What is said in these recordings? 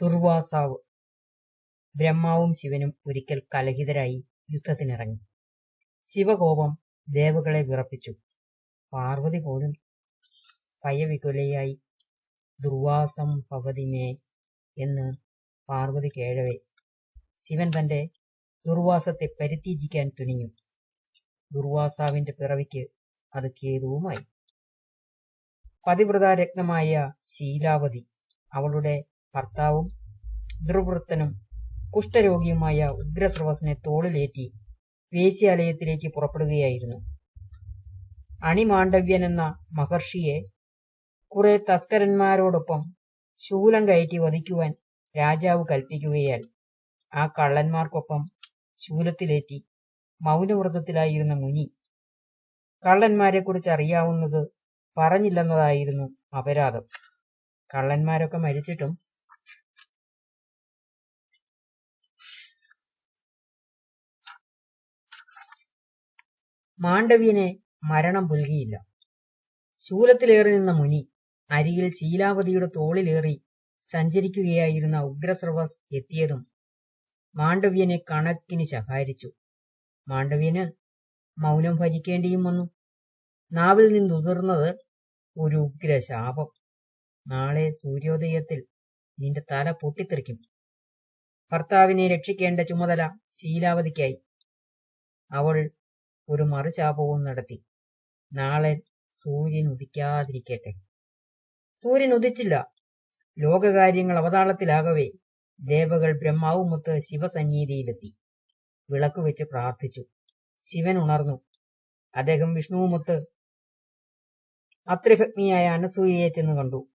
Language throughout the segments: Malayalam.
ദുർവാസാവ് ബ്രഹ്മാവും ശിവനും ഒരിക്കൽ കലഹിതരായി യുദ്ധത്തിനിറങ്ങി. ശിവകോപം ദേവകളെ വിറപ്പിച്ചു. പാർവതി പോലും ഭയവികുലയായി ദുർവാസം ഭവതിമേ എന്ന് പാർവതി കേഴവേ ശിവൻ തന്റെ ദുർവാസത്തെ പരിത്യജിക്കാൻ തുനിഞ്ഞു. ദുർവാസാവിന്റെ പിറവിക്ക് അത് ഖേദവുമായി പതിവ്രതാരത്നമായ ശീലാവതി അവളുടെ ഭർത്താവും ദുർവൃത്തനും കുഷ്ഠരോഗിയുമായ ഉഗ്രസ്രവസിനെ തോളിലേറ്റി വേശ്യാലയത്തിലേക്ക് പുറപ്പെടുകയായിരുന്നു. അണിമാണ്ഡവ്യൻ എന്ന മഹർഷിയെ കുറെ തസ്കരന്മാരോടൊപ്പം ശൂലം കയറ്റി വധിക്കുവാൻ രാജാവ് കൽപ്പിക്കുകയാൽ ആ കള്ളന്മാർക്കൊപ്പം ശൂലത്തിലേറ്റി മൗനവ്രതത്തിലായിരുന്ന മുനി കള്ളന്മാരെക്കുറിച്ച് അറിയാവുന്നത് പറഞ്ഞില്ലെന്നതായിരുന്നു അപരാധം. കള്ളന്മാരൊക്കെ മരിച്ചിട്ടും മാണ്ഡവ്യനെ മരണം പുൽകിയില്ല. ശൂലത്തിലേറി നിന്ന മുനി അരികിൽ ശീലാവതിയുടെ തോളിലേറി സഞ്ചരിക്കുകയായിരുന്ന ഉഗ്രസ്രവസ് എത്തിയതും മാണ്ഡവ്യനെ കണക്കിന് ശകാരിച്ചു. മാണ്ഡവ്യന് മൗനം ഭജിക്കേണ്ടിയും വന്നു. നാവിൽ നിന്നുതിർന്നത് ഒരു ഉഗ്രശാപം. നാളെ സൂര്യോദയത്തിൽ നിന്റെ തല പൊട്ടിത്തെറിക്കും. ഭർത്താവിനെ രക്ഷിക്കേണ്ട ചുമതല ശീലാവതിക്കായി. അവൾ ഒരു മറുചാപവും നടത്തി. നാളെ സൂര്യൻ ഉദിക്കാതിരിക്കട്ടെ. സൂര്യൻ ഉദിച്ചില്ല. ലോകകാര്യങ്ങൾ അവതാളത്തിലാകവേ. ദേവകൾ ബ്രഹ്മാവുമൊത്ത് ശിവസന്നിധിയിലെത്തി. വിളക്ക് വെച്ച് പ്രാർത്ഥിച്ചു. ശിവൻ ഉണർന്നു. അദ്ദേഹം വിഷ്ണുവുമൊത്ത് അത്രിഭഗ്നിയായ അനസൂയയെ ചെന്ന് കണ്ടു.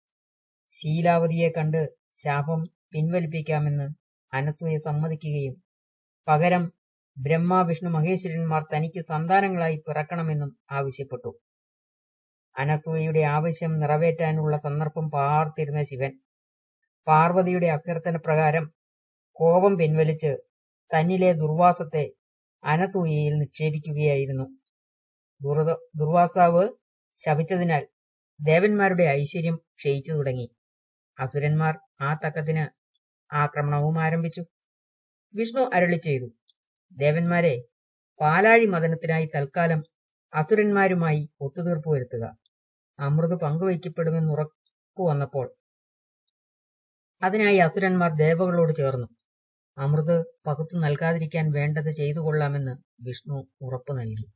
ശീലാവതിയെ കണ്ട് ശാപം പിൻവലിപ്പിക്കാമെന്ന് അനസൂയ സമ്മതിക്കുകയും പകരം ബ്രഹ്മ വിഷ്ണു മഹേശ്വരന്മാർ തനിക്ക് സന്താനങ്ങളായി പിറക്കണമെന്നും ആവശ്യപ്പെട്ടു. അനസൂയയുടെ ആവശ്യം നിറവേറ്റാനുള്ള സന്ദർഭം പാർത്തിരുന്ന ശിവൻ പാർവതിയുടെ അഭ്യർത്ഥന പ്രകാരം കോപം പിൻവലിച്ച് തന്നിലെ ദുർവാസത്തെ അനസൂയയിൽ നിക്ഷേപിക്കുകയായിരുന്നു. ദുർവാസാവ് ശപിച്ചതിനാൽ ദേവന്മാരുടെ ഐശ്വര്യം ക്ഷയിച്ചു തുടങ്ങി. അസുരന്മാർ ആ തക്കത്തിന് ആക്രമണവും ആരംഭിച്ചു. വിഷ്ണു അരളി ചെയ്തു. ദേവന്മാരെ പാലാഴി മദനത്തിനായി തൽക്കാലം അസുരന്മാരുമായി ഒത്തുതീർപ്പ് വരുത്തുക. അമൃത് പങ്കുവയ്ക്കപ്പെടുമെന്ന് ഉറപ്പു വന്നപ്പോൾ അതിനായി അസുരന്മാർ ദേവകളോട് ചേർന്നു. അമൃത് പകുത്തു നൽകാതിരിക്കാൻ വേണ്ടത് ചെയ്തു കൊള്ളാമെന്ന് വിഷ്ണു ഉറപ്പു നൽകി.